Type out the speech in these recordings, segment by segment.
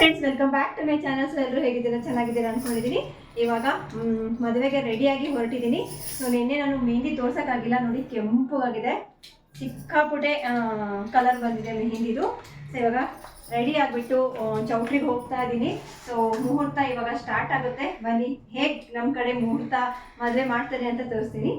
Friends welcome back to my channels ಎಲ್ಲರೂ ಹೇಗಿದ್ದೀರಾ? ಚೆನ್ನಾಗಿದ್ದೀರಾ ಅನ್ಕೊಂಡಿದ್ದೀನಿ. ಇವಾಗ ಮದುವೆಗೆ ರೆಡಿಯಾಗಿ ಹೊರಟಿದ್ದೀನಿ. ಸೊ ನಿನ್ನೆ ನಾನು ಮೆಹಂದಿ ತೋರ್ಸೋಕ್ಕಾಗಿಲ್ಲ. ನೋಡಿ, ಕೆಂಪುಗಾಗಿದೆ. ಸಿಕ್ಕಾಪುಟೆ ಕಲರ್ ಬಂದಿದೆ ಮೆಹಂದಿದು ಸೊ ಇವಾಗ ರೆಡಿ ಆಗಿಬಿಟ್ಟು ಚೌಟ್ರಿಗೆ ಹೋಗ್ತಾ ಇದ್ದೀನಿ. ಸೊ ಮುಹೂರ್ತ ಇವಾಗ ಸ್ಟಾರ್ಟ್ ಆಗುತ್ತೆ. ಬನ್ನಿ, ಹೇಗೆ ನಮ್ಮ ಕಡೆ ಮುಹೂರ್ತ ಮದುವೆ ಮಾಡ್ತಾರೆ ಅಂತ ತೋರಿಸ್ತೀನಿ.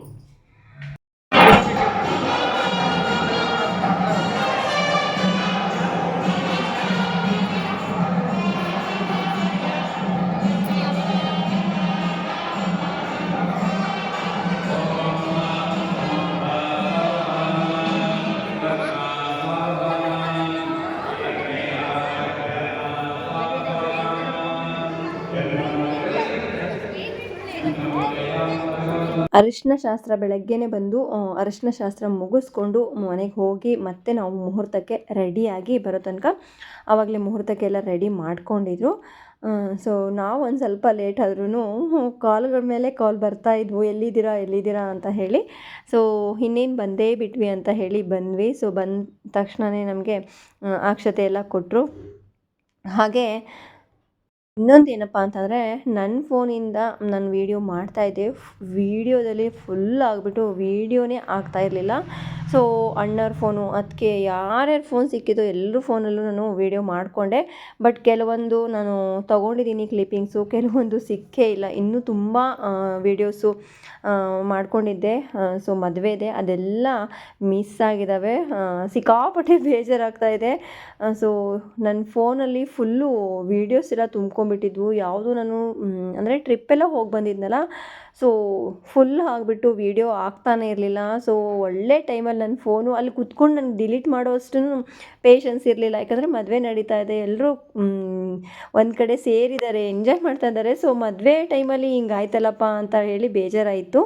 ಅರಿಶಿನ ಶಾಸ್ತ್ರ ಬೆಳಗ್ಗೆನೆ ಬಂದು ಅರಿಶಿನ ಶಾಸ್ತ್ರ ಮುಗಿಸ್ಕೊಂಡು ಮನೆಗೆ ಹೋಗಿ ಮತ್ತೆ ನಾವು ಮುಹೂರ್ತಕ್ಕೆ ರೆಡಿಯಾಗಿ ಬರೋ ತನಕ ಆವಾಗಲೇ ಮುಹೂರ್ತಕ್ಕೆಲ್ಲ ರೆಡಿ ಮಾಡ್ಕೊಂಡಿದ್ರು. ಸೊ ನಾವು ಒಂದು ಸ್ವಲ್ಪ ಲೇಟ್ ಆದ್ರೂ ಕಾಲ್ಗಳ ಮೇಲೆ ಕಾಲ್ ಬರ್ತಾ ಇದ್ವು, ಎಲ್ಲಿದ್ದೀರಾ ಎಲ್ಲಿದ್ದೀರಾ ಅಂತ ಹೇಳಿ. ಸೊ ಇನ್ನೇನು ಬಂದೇ ಬಿಟ್ವಿ ಅಂತ ಹೇಳಿ ಬಂದ್ವಿ. ಸೊ ಬಂದ ತಕ್ಷಣವೇ ನಮಗೆ ಅಕ್ಷತೆ ಎಲ್ಲ ಕೊಟ್ಟರು ಹಾಗೆ ಇನ್ನೊಂದು ಏನಪ್ಪ ಅಂತಂದರೆ ನನ್ನ ಫೋನಿಂದ ನಾನು ವೀಡಿಯೋ ಮಾಡ್ತಾಯಿದ್ದೆ ವೀಡಿಯೋದಲ್ಲಿ ಫುಲ್ ಆಗಿಬಿಟ್ಟು ವೀಡಿಯೋನೇ ಆಗ್ತಾ ಇರಲಿಲ್ಲ. ಸೊ ಅಣ್ಣವ್ರ ಫೋನು ಅದಕ್ಕೆ ಯಾರ್ಯಾರ ಫೋನ್ ಸಿಕ್ಕಿದೋ ಎಲ್ಲರ ಫೋನಲ್ಲೂ ನಾನು ವೀಡಿಯೋ ಮಾಡಿಕೊಂಡೆ. ಬಟ್ ಕೆಲವೊಂದು ನಾನು ತೊಗೊಂಡಿದ್ದೀನಿ ಕ್ಲಿಪ್ಪಿಂಗ್ಸು ಕೆಲವೊಂದು ಸಿಕ್ಕೇ ಇಲ್ಲ. ಇನ್ನೂ ತುಂಬ ವೀಡಿಯೋಸು ಮಾಡಿಕೊಂಡಿದ್ದೆ. ಸೊ ಮದುವೆ ಇದೆ. ಅದೆಲ್ಲ ಮಿಸ್ ಆಗಿದ್ದಾವೆ ಸಿಕ್ಕಾಪಟ್ಟೆ ಬೇಜಾರಾಗ್ತಾ ಇದೆ. ಸೊ ನನ್ನ ಫೋನಲ್ಲಿ ಫುಲ್ಲು ವೀಡಿಯೋಸ್ ಎಲ್ಲ ತುಂಬ್ಕೊಂಡ್ಬಿಟ್ಟಿದ್ವು ಯಾವುದು ನಾನು ಅಂದರೆ ಟ್ರಿಪ್ಪೆಲ್ಲ ಹೋಗಿ ಬಂದಿದ್ನಲ್ಲ ಸೊ ಫುಲ್ ಆಗಿಬಿಟ್ಟು ವೀಡಿಯೋ ಆಗ್ತಾನೆ ಇರಲಿಲ್ಲ. ಸೊ ಒಳ್ಳೆ ಟೈಮಲ್ಲಿ ನನ್ನ ಫೋನು ಅಲ್ಲಿ ಕುತ್ಕೊಂಡು ನನಗೆ ಡಿಲೀಟ್ ಮಾಡೋ ಅಷ್ಟು ಪೇಷನ್ಸ್ ಇರಲಿಲ್ಲ. ಯಾಕಂದರೆ ಮದುವೆ ನಡೀತಾ ಇದೆ. ಎಲ್ಲರೂ ಒಂದು ಕಡೆ ಸೇರಿದ್ದಾರೆ ಎಂಜಾಯ್ ಮಾಡ್ತಾ ಇದ್ದಾರೆ. ಸೊ ಮದುವೆ ಟೈಮಲ್ಲಿ ಹಿಂಗಾಯ್ತಲ್ಲಪ್ಪ ಅಂತ ಹೇಳಿ ಬೇಜಾರಾಯಿತು.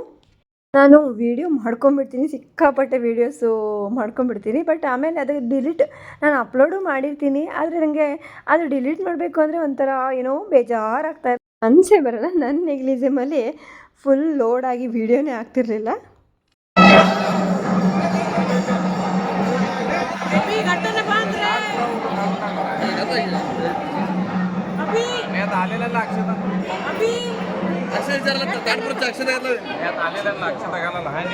ನಾನು ವೀಡಿಯೋ ಮಾಡ್ಕೊಂಬಿಡ್ತೀನಿ ಸಿಕ್ಕಾಪಟ್ಟೆ ವೀಡಿಯೋಸು ಮಾಡ್ಕೊಂಬಿಡ್ತೀನಿ ಬಟ್ ಆಮೇಲೆ ಅದಕ್ಕೆ ಡಿಲೀಟ್ ನಾನು ಅಪ್ಲೋಡು ಮಾಡಿರ್ತೀನಿ. ಆದರೆ ನನಗೆ ಅದು ಡಿಲೀಟ್ ಮಾಡಬೇಕು ಅಂದರೆ ಒಂಥರ ಏನೋ ಬೇಜಾರಾಗ್ತಾ ಅಂಚೆ ಬರಲ್ಲ. ನನ್ನ ನೆಗ್ಲಿಸಮಲ್ಲಿ ಫುಲ್ ಲೋಡ್ ಆಗಿ ವೀಡಿಯೋನೇ ಆಗ್ತಿರ್ಲಿಲ್ಲ. यात अक्षय विचारला ताटपूरच्या अक्षय यात आलेल्या अक्षतागाला लहान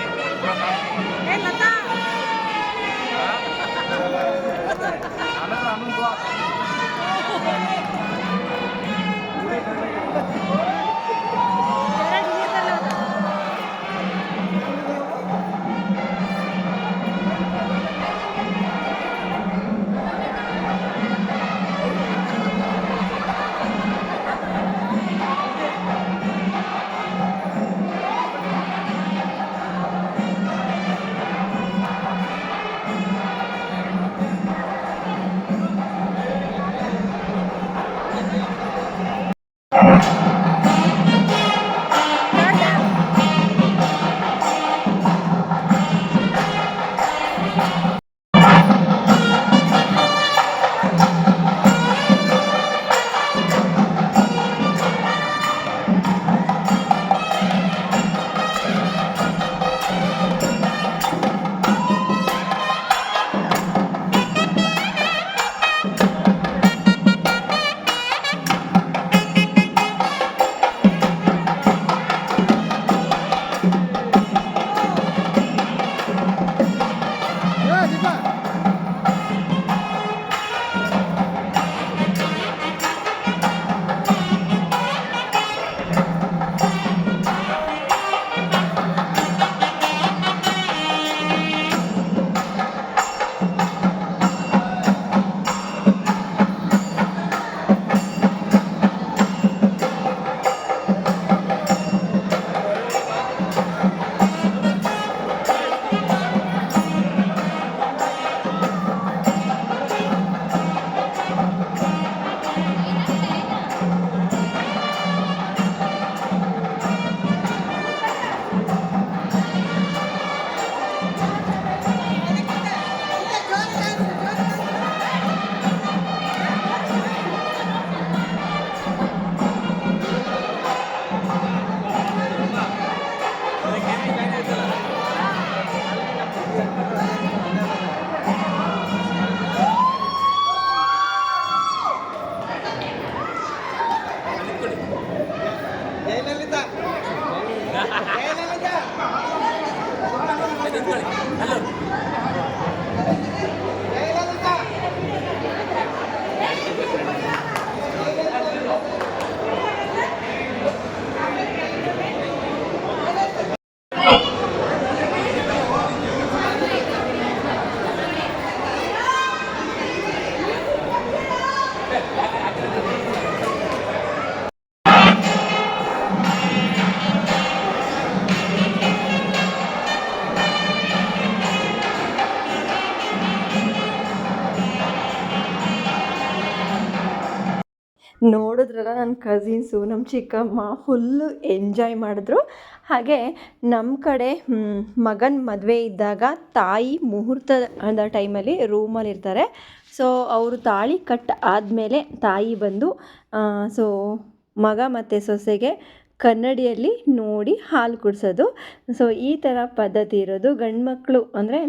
ನೋಡಿದ್ರಲ್ಲ ನನ್ನ ಕಸಿನ್ಸು ನಮ್ಮ ಚಿಕ್ಕಮ್ಮ ಫುಲ್ಲು ಎಂಜಾಯ್ ಮಾಡಿದ್ರು. ಹಾಗೆ ನಮ್ಮ ಕಡೆ ಮಗನ ಮದುವೆ ಇದ್ದಾಗ ತಾಯಿ ಮುಹೂರ್ತದ ಟೈಮಲ್ಲಿ ರೂಮಲ್ಲಿ ಇರ್ತಾರೆ. ಸೊ ಅವರು ತಾಳಿ ಕಟ್ ಆದಮೇಲೆ ತಾಯಿ ಬಂದು ಸೊ ಮಗ ಮತ್ತು ಸೊಸೆಗೆ ಕನ್ನಡಿಯಲ್ಲಿ ನೋಡಿ ಹಾಲು ಕುಡಿಸೋದು. ಸೊ ಈ ಥರ ಪದ್ಧತಿ ಇರೋದು. ಗಂಡು ಮಕ್ಕಳು ಅಂದರೆ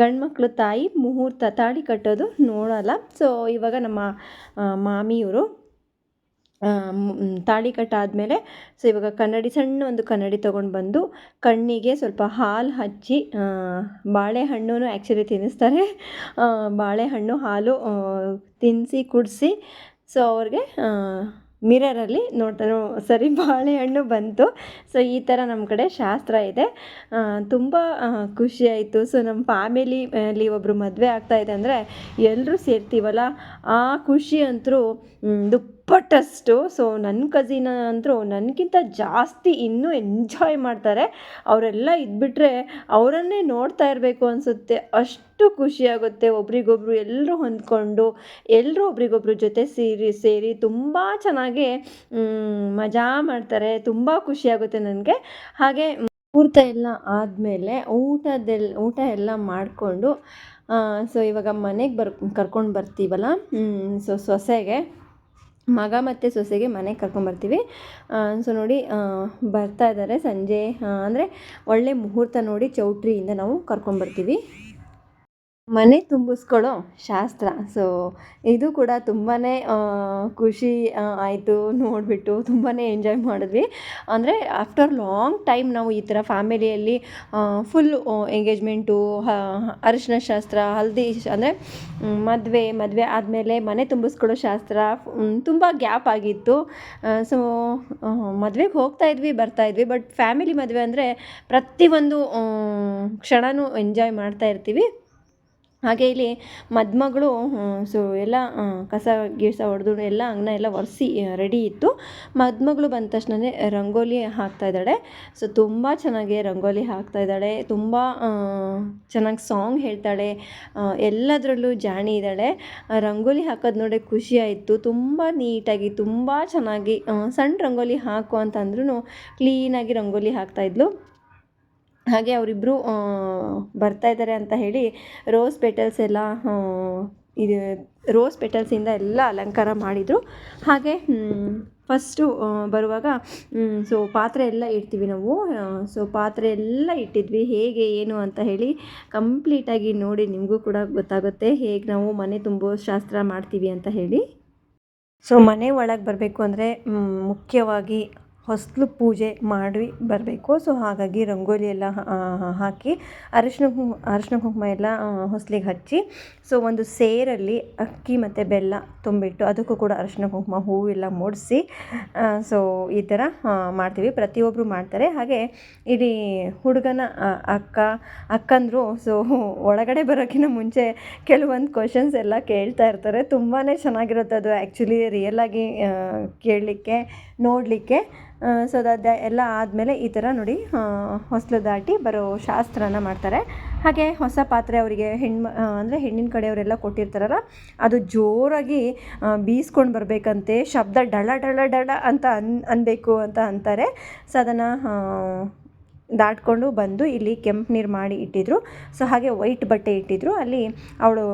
ಗಂಡು ಮಕ್ಕಳು ತಾಯಿ ಮುಹೂರ್ತ ತಾಳಿ ಕಟ್ಟೋದು ನೋಡೋಲ್ಲ. ಸೊ ಇವಾಗ ನಮ್ಮ ಮಾಮಿಯವರು ತಾಳಿ ಕಟ್ಟಾದಮೇಲೆ ಸೊ, ಇವಾಗ ಕನ್ನಡಿ, ಸಣ್ಣ ಒಂದು ಕನ್ನಡಿ ತೊಗೊಂಡು ಬಂದು ಕಣ್ಣಿಗೆ ಸ್ವಲ್ಪ ಹಾಲು ಹಚ್ಚಿ ಬಾಳೆಹಣ್ಣು ಆ್ಯಕ್ಚುಲಿ ತಿನ್ನಿಸ್ತಾರೆ. ಬಾಳೆಹಣ್ಣು ಹಾಲು ತಿನ್ನಿಸಿ ಕುಡಿಸಿ, ಸೊ, ಅವ್ರಿಗೆ ಮಿರರಲ್ಲಿ ನೋಡ್ತಾರೆ ಸರಿ, ಬಾಳೆಹಣ್ಣು ಬಂತು. ಸೊ, ಈ ಥರ ನಮ್ಮ ಕಡೆ ಶಾಸ್ತ್ರ ಇದೆ. ತುಂಬ ಖುಷಿ ಆಯಿತು. ಸೊ ನಮ್ಮ ಫ್ಯಾಮಿಲಿಯಲ್ಲಿ ಒಬ್ಬರು ಮದುವೆ ಆಗ್ತಾಯಿದೆ ಅಂದರೆ ಎಲ್ಲರೂ ಸೇರ್ತೀವಲ್ಲ? ಆ ಖುಷಿ ಅಂತೂ ದುಪ್ಪಟ್ಟಷ್ಟು. ಸೊ ನನ್ನ ಕಸಿನ ಅಂತೂ ನನಗಿಂತ ಜಾಸ್ತಿ ಇನ್ನೂ ಎಂಜಾಯ್ ಮಾಡ್ತಾರೆ. ಅವರೆಲ್ಲ ಇದ್ಬಿಟ್ರೆ ಅವರನ್ನೇ ನೋಡ್ತಾ ಇರಬೇಕು ಅನಿಸುತ್ತೆ. ಅಷ್ಟು ಖುಷಿಯಾಗುತ್ತೆ ಒಬ್ರಿಗೊಬ್ರು ಎಲ್ಲರೂ ಹೊಂದ್ಕೊಂಡು ಎಲ್ಲರೂ ಒಬ್ರಿಗೊಬ್ರ ಜೊತೆ ಸೇರಿ ಸೇರಿ ತುಂಬ ಚೆನ್ನಾಗಿ ಮಜಾ ಮಾಡ್ತಾರೆ. ತುಂಬ ಖುಷಿಯಾಗುತ್ತೆ ನನಗೆ. ಹಾಗೆ ಮುಹೂರ್ತ ಎಲ್ಲ ಆದಮೇಲೆ ಊಟದೆಲ್ಲ ಊಟ ಎಲ್ಲ ಮಾಡಿಕೊಂಡು ಸೊ ಇವಾಗ ಮನೆಗೆ ಬರ್, ಕರ್ಕೊಂಡು ಬರ್ತೀವಲ್ಲ? ಸೊ ಸೊಸೆಗೆ ಮಗ ಮತ್ತು ಸೊಸೆಗೆ ಮನೆಗೆ ಕರ್ಕೊಂಬರ್ತೀವಿ ಸೊ ನೋಡಿ ಬರ್ತಾ ಇದ್ದಾರೆ ಸಂಜೆ ಅಂದರೆ ಒಳ್ಳೆ ಮುಹೂರ್ತ ನೋಡಿ ಚೌಟ್ರಿಯಿಂದ ನಾವು ಕರ್ಕೊಂಬರ್ತೀವಿ ಮನೆ ತುಂಬಿಸ್ಕೊಳ್ಳೋ ಶಾಸ್ತ್ರ. ಸೊ ಇದು ಕೂಡ ತುಂಬಾ ಖುಷಿ ಆಯಿತು ನೋಡಿಬಿಟ್ಟು ತುಂಬಾ ಎಂಜಾಯ್ ಮಾಡಿದ್ವಿ. ಅಂದರೆ ಆಫ್ಟರ್ ಲಾಂಗ್ ಟೈಮ್ ನಾವು ಈ ಥರ ಫ್ಯಾಮಿಲಿಯಲ್ಲಿ ಫುಲ್ ಎಂಗೇಜ್ಮೆಂಟು ಅರಿಶಿನ ಶಾಸ್ತ್ರ, ಹಲ್ದಿ ಅಂದರೆ ಮದುವೆ ಮದುವೆ ಆದಮೇಲೆ ಮನೆ ತುಂಬಿಸ್ಕೊಳ್ಳೋ ಶಾಸ್ತ್ರ ತುಂಬ ಗ್ಯಾಪ್ ಆಗಿತ್ತು. ಸೊ ಮದುವೆಗೆ ಹೋಗ್ತಾ ಇದ್ವಿ, ಬರ್ತಾ ಇದ್ವಿ ಬಟ್ ಫ್ಯಾಮಿಲಿ ಮದುವೆ ಅಂದರೆ ಪ್ರತಿಯೊಂದು ಕ್ಷಣವೂ ಎಂಜಾಯ್ ಮಾಡ್ತಾ ಇರ್ತೀವಿ. ಹಾಗೆ ಇಲ್ಲಿ ಮದುಮಗಳು ಸೊ, ಎಲ್ಲ ಕಸ, ಗೀಸ ಹೊಡೆದು ಎಲ್ಲ ಅಂಗನ ಎಲ್ಲ ಒರೆಸಿ ರೆಡಿ ಇತ್ತು. ಮದುಮಗಳು ಬಂದ ತಕ್ಷಣವೇ ರಂಗೋಲಿ ಹಾಕ್ತಾ ಇದ್ದಾಳೆ. ಸೊ, ತುಂಬ ಚೆನ್ನಾಗಿ ರಂಗೋಲಿ ಹಾಕ್ತಾ ಇದ್ದಾಳೆ. ತುಂಬ ಚೆನ್ನಾಗಿ ಸಾಂಗ್ ಹೇಳ್ತಾಳೆ. ಎಲ್ಲದರಲ್ಲೂ ಜಾಣಿ ಇದ್ದಾಳೆ. ರಂಗೋಲಿ ಹಾಕೋದು ನೋಡಿ ಖುಷಿ ಆಯಿತು. ತುಂಬ ನೀಟಾಗಿ, ತುಂಬ ಚೆನ್ನಾಗಿ ಸಣ್ಣ ರಂಗೋಲಿ ಹಾಕು ಅಂತಂದ್ರೂ ಕ್ಲೀನಾಗಿ ರಂಗೋಲಿ ಹಾಕ್ತಾಯಿದ್ಲು ಹಾಗೆ ಅವರಿಬ್ಬರು ಬರ್ತಾ ಇದ್ದಾರೆ ಅಂತ ಹೇಳಿ ರೋಸ್ ಪೆಟಲ್ಸ್ ಎಲ್ಲ ಇದು ರೋಸ್ ಪೆಟಲ್ಸಿಂದ ಎಲ್ಲ ಅಲಂಕಾರ ಮಾಡಿದರು. ಹಾಗೆ ಫಸ್ಟು ಬರುವಾಗ ಸೊ ಪಾತ್ರೆ ಎಲ್ಲ ಇಡ್ತೀವಿ ನಾವು. ಸೊ ಪಾತ್ರೆ ಎಲ್ಲ ಇಟ್ಟಿದ್ವಿ. ಹೇಗೆ, ಏನು ಅಂತ ಹೇಳಿ ಕಂಪ್ಲೀಟಾಗಿ ನೋಡಿ ನಿಮಗೂ ಕೂಡ ಗೊತ್ತಾಗುತ್ತೆ. ಹೇಗೆ ನಾವು ಮನೆ ತುಂಬೋ ಶಾಸ್ತ್ರ ಮಾಡ್ತೀವಿ ಅಂತ ಹೇಳಿ. ಸೊ ಮನೆ ಒಳಗೆ ಬರಬೇಕು ಅಂದರೆ ಮುಖ್ಯವಾಗಿ ಹೊಸ್ಲು ಪೂಜೆ ಮಾಡಿ ಬರಬೇಕು. ಸೊ ಹಾಗಾಗಿ ರಂಗೋಲಿ ಎಲ್ಲ ಹಾಕಿ ಅರಿಶಿನ ಕುಂಕುಮ ಅರಿಶಿನ ಕುಂಕುಮ ಎಲ್ಲ ಹೊಸ್ಲಿಗೆ ಹಚ್ಚಿ ಸೊ ಒಂದು ಸೇರಲ್ಲಿ ಅಕ್ಕಿ ಮತ್ತು ಬೆಲ್ಲ ತುಂಬಿಟ್ಟು ಅದಕ್ಕೂ ಕೂಡ ಅರಿಶಿನ ಕುಂಕುಮ ಹೂವೆಲ್ಲ ಮೂಡಿಸಿ ಸೊ ಈ ಥರ ಮಾಡ್ತೀವಿ. ಪ್ರತಿಯೊಬ್ಬರು ಮಾಡ್ತಾರೆ. ಹಾಗೆ ಇಡೀ ಹುಡುಗನ ಅಕ್ಕ, ಅಕ್ಕಂದರು ಸೊ ಒಳಗಡೆ ಬರೋಕ್ಕಿಂತ ಮುಂಚೆ ಕೆಲವೊಂದು ಕ್ವಶನ್ಸ್ ಎಲ್ಲ ಕೇಳ್ತಾ ಇರ್ತಾರೆ. ತುಂಬಾ ಚೆನ್ನಾಗಿರುತ್ತೆ ಅದು ಆ್ಯಕ್ಚುಲಿ ರಿಯಲಾಗಿ ಕೇಳಲಿಕ್ಕೆ, ನೋಡಲಿಕ್ಕೆ. ಸೊ ಅದು ಎಲ್ಲ ಆದಮೇಲೆ ಈ ಥರ ನೋಡಿ ಹೊಸಲು ದಾಟಿ ಬರೋ ಶಾಸ್ತ್ರನ ಮಾಡ್ತಾರೆ. ಹಾಗೆ ಹೊಸ ಪಾತ್ರೆ ಅವರಿಗೆ ಹೆಣ್ಣು ಅಂದರೆ ಹೆಣ್ಣಿನ ಕಡೆಯವರೆಲ್ಲ ಕೊಟ್ಟಿರ್ತಾರಲ್ಲ, ಅದು ಜೋರಾಗಿ ಬೀಸ್ಕೊಂಡು ಬರಬೇಕಂತೆ, ಶಬ್ದ ಡಳ ಡಳ ಡಳ ಅಂತ ಅನ್ ಅನ್ನಬೇಕು ಅಂತ ಅಂತಾರೆ. ಸೊ ಅದನ್ನು ದಾಟ್ಕೊಂಡು ಬಂದು ಇಲ್ಲಿ ಕೆಂಪು ನೀರು ಮಾಡಿ ಇಟ್ಟಿದ್ರು. ಸೊ ಹಾಗೆ ವೈಟ್ ಬಟ್ಟೆ ಇಟ್ಟಿದ್ರು. ಅಲ್ಲಿ ಅವಳು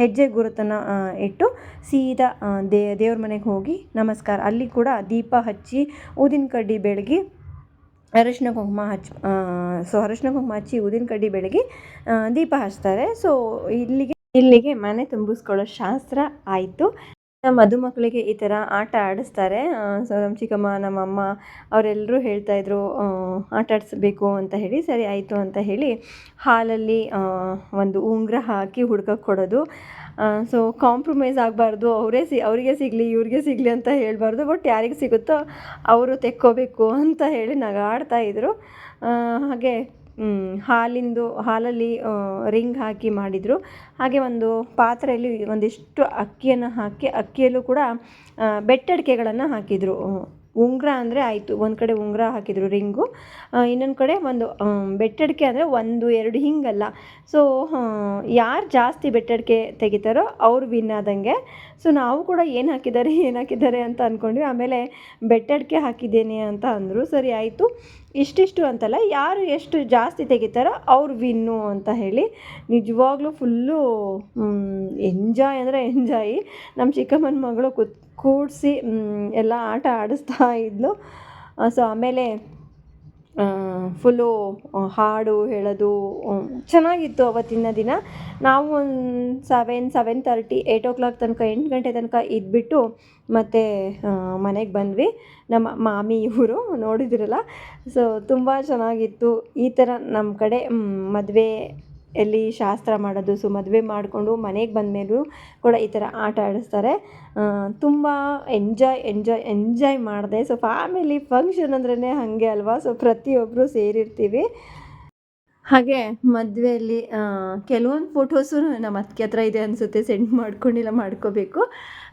ಹೆಜ್ಜೆ ಗುರುತನ್ನು ಇಟ್ಟು ಸೀದಾ ದೇ, ದೇವ್ರ ಮನೆಗೆ ಹೋಗಿ ನಮಸ್ಕಾರ. ಅಲ್ಲಿ ಕೂಡ ದೀಪ ಹಚ್ಚಿ ಊದಿನ ಕಡ್ಡಿ ಬೆಳಗಿ ಅರಶಿನ ಕುಂಕುಮ ಹಚ್ಚಿ ಸೊ ಅರಶಿನ ಕುಂಕುಮ ಹಚ್ಚಿ ಊದಿನ ಕಡ್ಡಿ ಬೆಳಗಿ ದೀಪ ಹಚ್ತಾರೆ. ಸೊ ಇಲ್ಲಿಗೆ ಇಲ್ಲಿಗೆ ಮನೆ ತುಂಬಿಸ್ಕೊಳ್ಳೋ ಶಾಸ್ತ್ರ ಆಯಿತು. ಮದುಮಕ್ಕಳಿಗೆ ಈ ಥರ ಆಟ ಆಡಿಸ್ತಾರೆ. ಸೊ ನಮ್ಮ ಚಿಕ್ಕಮ್ಮ ನಮ್ಮಮ್ಮ ಅವರೆಲ್ಲರೂ ಹೇಳ್ತಾಯಿದ್ರು ಆಟ ಆಡಿಸ್ಬೇಕು ಅಂತ ಹೇಳಿ, ಸರಿ ಆಯಿತು ಅಂತ ಹೇಳಿ ಹಾಲಲ್ಲಿ ಒಂದು ಉಂಗುರ ಹಾಕಿ ಹುಡ್ಕಕ್ಕೆ ಕೊಡೋದು. ಸೊ ಕಾಂಪ್ರಮೈಸ್ ಆಗಬಾರ್ದು. ಅವರೇ ಸಿ, ಅವರಿಗೆ ಸಿಗಲಿ, ಇವ್ರಿಗೆ ಸಿಗಲಿ ಅಂತ ಹೇಳಬಾರ್ದು. ಬಟ್ ಯಾರಿಗೆ ಸಿಗುತ್ತೋ ಅವರು ತೆಕ್ಕೋಬೇಕು ಅಂತ ಹೇಳಿ ನಗಾಡ್ತಾ ಇದ್ದರು ಹಾಗೆ ಹಾಲಿಂದು, ಹಾಲಲ್ಲಿ ರಿಂಗ್ ಹಾಕಿ ಮಾಡಿದರು. ಹಾಗೆ ಒಂದು ಪಾತ್ರೆಯಲ್ಲಿ ಒಂದಿಷ್ಟು ಅಕ್ಕಿಯನ್ನು ಹಾಕಿ, ಅಕ್ಕಿಯಲ್ಲೂ ಕೂಡ ಬೆಟ್ಟಡಿಕೆಗಳನ್ನು ಹಾಕಿದರು. ಉಂಗುರ ಅಂದರೆ ಆಯಿತು, ಒಂದು ಕಡೆ ಉಂಗುರ ಹಾಕಿದರು ರಿಂಗು. ಇನ್ನೊಂದು ಕಡೆ ಒಂದು ಬೆಟ್ಟಡಿಕೆ ಅಂದರೆ ಒಂದು, ಎರಡು ಹಿಂಗಲ್ಲ. ಸೊ ಯಾರು ಜಾಸ್ತಿ ಬೆಟ್ಟಡಿಕೆ ತೆಗಿತಾರೋ ಅವ್ರು ವಿನ್ ಆದಂಗೆ. ಸೊ ನಾವು ಕೂಡ ಏನು ಹಾಕಿದ್ದಾರೆ ಏನು ಹಾಕಿದ್ದಾರೆ ಅಂತ ಅಂದ್ಕೊಂಡ್ವಿ ಆಮೇಲೆ ಬೆಟ್ಟಡಿಕೆ ಹಾಕಿದ್ದೇನೆ ಅಂತ ಅಂದರು. ಸರಿ, ಆಯಿತು. ಇಷ್ಟಿಷ್ಟು ಅಂತಲ್ಲ, ಯಾರು ಎಷ್ಟು ಜಾಸ್ತಿ ತೆಗಿತಾರೋ ಅವ್ರು ವಿನ್ನು ಅಂತ ಹೇಳಿ ನಿಜವಾಗ್ಲೂ ಫುಲ್ಲು ಎಂಜಾಯ್ ಅಂದರೆ ಎಂಜಾಯ್ ನಮ್ಮ ಚಿಕ್ಕಮ್ಮನ ಮಗಳು ಕುತ್ ಕೂಡಿಸಿ ಎಲ್ಲ ಆಟ ಆಡಿಸ್ತಾ ಇದ್ಲು. ಸೊ ಆಮೇಲೆ ಫುಲ್ಲು ಹಾಡು ಹೇಳೋದು ಚೆನ್ನಾಗಿತ್ತು ಅವತ್ತಿನ ದಿನ. ನಾವು ಒಂದು seven seven thirty eight o'clock ತನಕ, ಎಂಟು ಗಂಟೆ ತನಕ ಇದ್ಬಿಟ್ಟು ಮತ್ತು ಮನೆಗೆ ಬಂದ್ವಿ. ನಮ್ಮ ಮಾಮಿ, ಇವರು ನೋಡಿದಿರಲ್ಲ? ಸೊ ತುಂಬ ಚೆನ್ನಾಗಿತ್ತು. ಈ ಥರ ನಮ್ಮ ಕಡೆ ಮದುವೆ ಎಲ್ಲಿ ಶಾಸ್ತ್ರ ಮಾಡೋದು ಸೊ ಮದುವೆ ಮಾಡಿಕೊಂಡು ಮನೆಗೆ ಬಂದಮೇಲೂ ಕೂಡ ಈ ಥರ ಆಟ ಆಡಿಸ್ತಾರೆ. ತುಂಬ ಎಂಜಾಯ್ ಎಂಜಾಯ್ ಎಂಜಾಯ್ ಮಾಡಿದೆ. ಸೊ ಫ್ಯಾಮಿಲಿ ಫಂಕ್ಷನ್ ಅಂದ್ರೇ ಹಾಗೆ ಅಲ್ವಾ? ಸೊ ಪ್ರತಿಯೊಬ್ಬರು ಸೇರಿರ್ತೀವಿ. ಹಾಗೆ ಮದುವೆಯಲ್ಲಿ ಕೆಲವೊಂದು ಫೋಟೋಸು ನಮ್ಮ ಅತ್ತಿಗೆ ಹತ್ರ ಇದೆ ಅನಿಸುತ್ತೆ. ಸೆಂಡ್ ಮಾಡ್ಕೊಂಡಿಲ್ಲ ಮಾಡ್ಕೋಬೇಕು.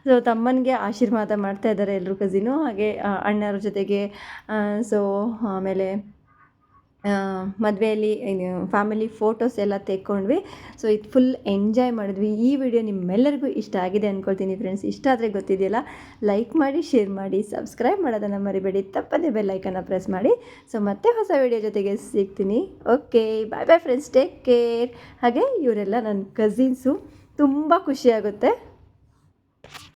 ಸೊ ತಮ್ಮನಿಗೆ ಆಶೀರ್ವಾದ ಮಾಡ್ತಾ ಇದ್ದಾರೆ ಎಲ್ಲರೂ ಕಸಿನು ಹಾಗೆ ಅಣ್ಣರ ಜೊತೆಗೆ ಸೊ ಆಮೇಲೆ ಮದುವೆಯಲ್ಲಿ ಫ್ಯಾಮಿಲಿ ಫೋಟೋಸ್ ಎಲ್ಲ ತೆಕ್ಕೊಂಡ್ವಿ. ಸೊ ಇದು ಫುಲ್ ಎಂಜಾಯ್ ಮಾಡಿದ್ವಿ. ಈ ವಿಡಿಯೋ ನಿಮ್ಮೆಲ್ಲರಿಗೂ ಇಷ್ಟ ಆಗಿದೆ ಅಂದ್ಕೊಳ್ತೀನಿ ಫ್ರೆಂಡ್ಸ್ ಇಷ್ಟ ಆದರೆ ಗೊತ್ತಿದೆಯಲ್ಲ ಲೈಕ್ ಮಾಡಿ ಶೇರ್ ಮಾಡಿ ಸಬ್ಸ್ಕ್ರೈಬ್ ಮಾಡೋದನ್ನು ಮರಿಬೇಡಿ. ತಪ್ಪದೇ ಬೆಲ್ಲೈಕನ್ನು ಪ್ರೆಸ್ ಮಾಡಿ. ಸೊ ಮತ್ತೆ ಹೊಸ ವಿಡಿಯೋ ಜೊತೆಗೆ ಸಿಗ್ತೀನಿ. Okay bye bye friends take care ಹಾಗೆ ಇವರೆಲ್ಲ ನನ್ನ ಕಝಿನ್ಸು ತುಂಬ ಖುಷಿಯಾಗುತ್ತೆ